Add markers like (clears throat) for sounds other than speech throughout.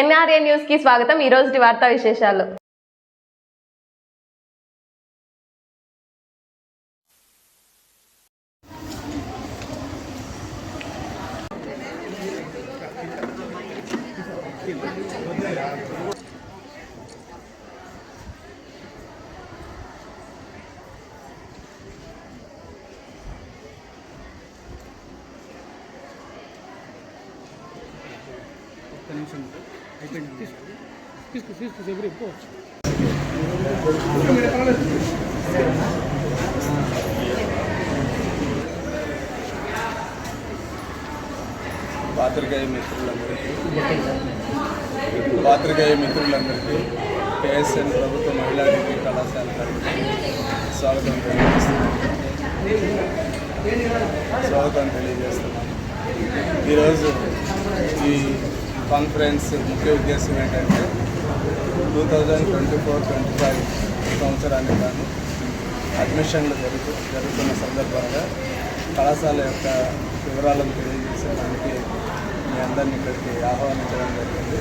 NRA న్యూస్కి స్వాగతం. ఈ రోజు వార్తా విశేషాలు. ఒక్క నిమిషం తీసుకో తీసుకో ఎవరు పాత్రికేయ మిత్రులందరికీ పాత్రికేయ మిత్రులందరికీ కేఎస్ఎన్ ప్రభుత్వ మహిళా డిగ్రీ కళాశాల స్వాగతం తెలియజేస్తున్నాను. స్వాగతం తెలియజేస్తున్నాను. ఈరోజు ఈ కాన్ఫరెన్స్ ముఖ్య ఉద్దేశం ఏంటంటే two thousand twenty four twenty five సంవత్సరానికి గాను అడ్మిషన్లు జరుగు జరుగుతున్న సందర్భంగా కళాశాల యొక్క వివరాలను తెలియజేసేదానికి మీ అందరినీ ఇక్కడికి ఆహ్వానించడం జరిగింది.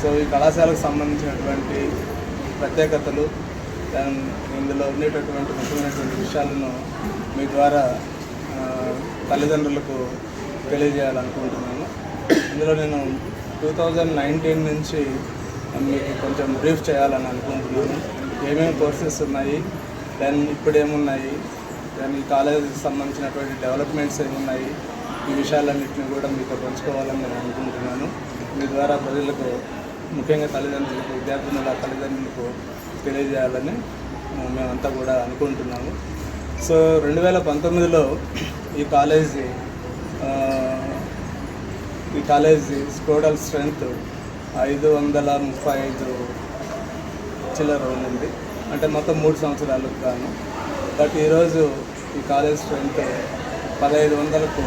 సో ఈ కళాశాలకు సంబంధించినటువంటి ప్రత్యేకతలు దాని ఇందులో ఉండేటటువంటి ముఖ్యమైనటువంటి విషయాలను మీ ద్వారా తల్లిదండ్రులకు తెలియజేయాలనుకుంటున్నాను. ఇందులో నేను టూ థౌజండ్ నైన్టీన్ నుంచి మీకు కొంచెం బ్రీఫ్ చేయాలని అనుకుంటున్నాను. ఏమేమి కోర్సెస్ ఉన్నాయి? దెన్ ఇప్పుడేమున్నాయి దెన్ ఈ కాలేజీకి సంబంధించినటువంటి డెవలప్మెంట్స్ ఏమున్నాయి? ఈ విషయాలన్నింటినీ కూడా మీతో పంచుకోవాలని నేను అనుకుంటున్నాను. మీ ద్వారా ప్రజలకు ముఖ్యంగా తల్లిదండ్రులకు విద్యార్థుల తల్లిదండ్రులకు తెలియజేయాలని మేమంతా కూడా అనుకుంటున్నాము. సో రెండు వేల పంతొమ్మిదిలో ఈ కాలేజీ ఈ కాలేజీ స్కోడల్ స్ట్రెంగ్త్ ఐదు వందల ముప్పై ఐదు చిల్లర ఉంది. అంటే మొత్తం మూడు సంవత్సరాలకు గాను. బట్ ఈరోజు ఈ కాలేజ్ స్ట్రెంగ్త్ పదహైదు వందలకు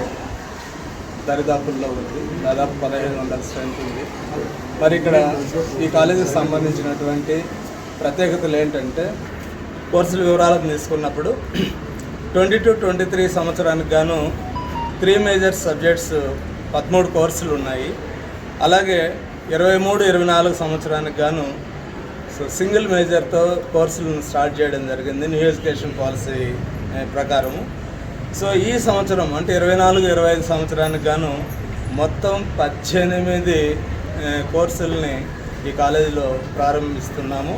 దరిదాపుల్లో ఉంది. దాదాపు పదహైదు వందల స్ట్రెంత్ ఉంది. మరి ఇక్కడ ఈ కాలేజీకి సంబంధించినటువంటి ప్రత్యేకతలు ఏంటంటే కోర్సుల వివరాలను తీసుకున్నప్పుడు (clears throat) ట్వంటీ టు ట్వంటీ త్రీ సంవత్సరానికి గాను త్రీ మేజర్ సబ్జెక్ట్స్ పదమూడు కోర్సులు ఉన్నాయి. అలాగే ఇరవై మూడు ఇరవై నాలుగు సంవత్సరానికి గాను సో సింగిల్ మేజర్తో కోర్సులను స్టార్ట్ చేయడం జరిగింది న్యూ ఎడ్యుకేషన్ పాలసీ ప్రకారం ప్రకారము. సో ఈ సంవత్సరం అంటే ఇరవై నాలుగు ఇరవై ఐదు సంవత్సరానికి గాను మొత్తం పద్దెనిమిది కోర్సుల్ని ఈ కాలేజీలో ప్రారంభిస్తున్నాము.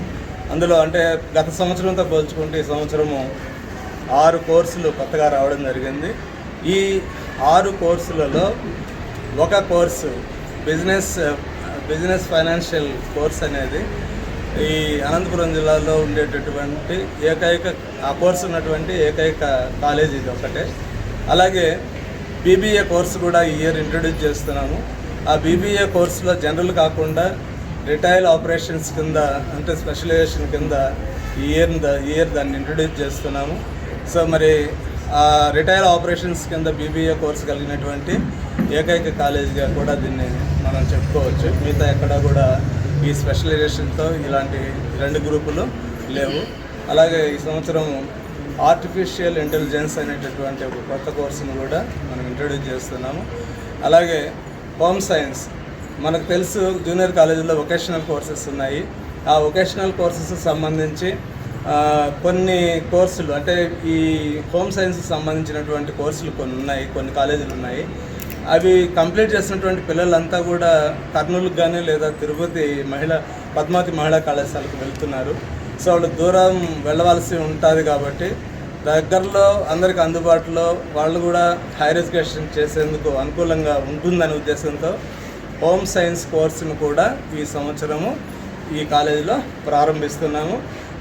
అందులో అంటే గత సంవత్సరంతో పోల్చుకుంటే ఈ సంవత్సరము ఆరు కోర్సులు కొత్తగా రావడం జరిగింది. ఈ ఆరు కోర్సులలో ఒక course business business financial course అనేది ఈ అనంతపురం జిల్లాలో ఉండేటటువంటి ఏకైక ఆ కోర్సు ఉన్నటువంటి ఏకైక కాలేజ్ ఇది ఒకటే. అలాగే బీబీఏ కోర్సు కూడా ఈ ఇయర్ ఇంట్రడ్యూస్ చేస్తున్నాము. ఆ బీబీఏ కోర్సులో జనరల్ కాకుండా రిటైల్ ఆపరేషన్స్ కింద అంటే స్పెషలైజేషన్ కింద ఈ ఇయర్ ఇయర్ దాన్ని ఇంట్రడ్యూస్ చేస్తున్నాము. సో మరి ఆ రిటైల్ ఆపరేషన్స్ కింద బీబీఏ కోర్సు కలిగినటువంటి ఏకైక కాలేజీగా కూడా దీన్ని మనం చెప్పుకోవచ్చు. మిగతా ఎక్కడ కూడా ఈ స్పెషలైజేషన్తో ఇలాంటి రెండు గ్రూపులు లేవు. అలాగే ఈ సంవత్సరం ఆర్టిఫిషియల్ ఇంటెలిజెన్స్ అనేటటువంటి ఒక కొత్త కోర్సును కూడా మనం ఇంట్రడ్యూస్ చేస్తున్నాము. అలాగే హోమ్ సైన్స్. మనకు తెలుసు జూనియర్ కాలేజీలో వొకేషనల్ కోర్సెస్ ఉన్నాయి. ఆ వొకేషనల్ కోర్సెస్ సంబంధించి కొన్ని కోర్సులు అంటే ఈ హోమ్ సైన్స్ సంబంధించినటువంటి కోర్సులు కొన్ని ఉన్నాయి కొన్ని కాలేజీలు ఉన్నాయి. అవి కంప్లీట్ చేసినటువంటి పిల్లలంతా కూడా కర్నూలుకు కానీ లేదా తిరుపతి మహిళ పద్మావతి మహిళా కళాశాలకు వెళ్తున్నారు. సో వాళ్ళు దూరం వెళ్ళవలసి ఉంటుంది కాబట్టి దగ్గరలో అందరికి అందుబాటులో వాళ్ళు కూడా హైయర్ ఎడ్యుకేషన్ చేసేందుకు అనుకూలంగా ఉంటుందనే ఉద్దేశంతో హోమ్ సైన్స్ కోర్సును కూడా ఈ సంవత్సరము ఈ కాలేజీలో ప్రారంభిస్తున్నాము.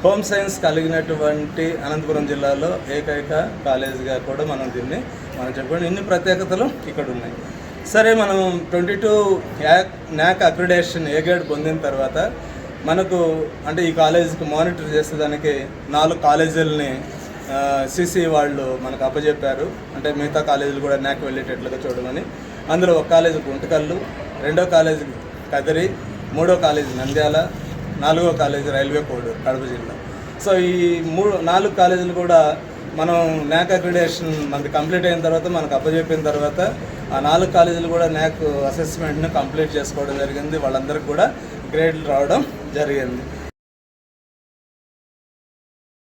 హోమ్ సైన్స్ కలిగినటువంటి అనంతపురం జిల్లాలో ఏకైక కాలేజీగా కూడా మనం దీన్ని మనం చెప్పుకోండి ఇన్ని ప్రత్యేకతలు ఇక్కడ ఉన్నాయి. సరే మనం ట్వంటీ టూ యాక్ న్యాక్ అక్రిడేషన్ ఏ గ్రేడ్ పొందిన తర్వాత మనకు అంటే ఈ కాలేజీకి మానిటర్ చేసేదానికి నాలుగు కాలేజీలని సిసి వాళ్ళు మనకు అప్పచెప్పారు అంటే మిగతా కాలేజీలు కూడా న్యాక్ వెళ్ళేటట్లుగా చూడమని. అందులో ఒక కాలేజీ గుంటకల్లు రెండో కాలేజీ కదిరి మూడో కాలేజీ నంద్యాల నాలుగో కాలేజీ రైల్వే కోడ్ కడప జిల్లా. సో ఈ మూడు నాలుగు కాలేజీలు కూడా మనం న్యాక్ అక్రిడేషన్ మనకి కంప్లీట్ అయిన తర్వాత మనకు అప్పచెప్పిన తర్వాత ఆ నాలుగు కాలేజీలు కూడా న్యాక్ అసెస్మెంట్ను కంప్లీట్ చేసుకోవడం జరిగింది. వాళ్ళందరికీ కూడా గ్రేడ్లు రావడం జరిగింది.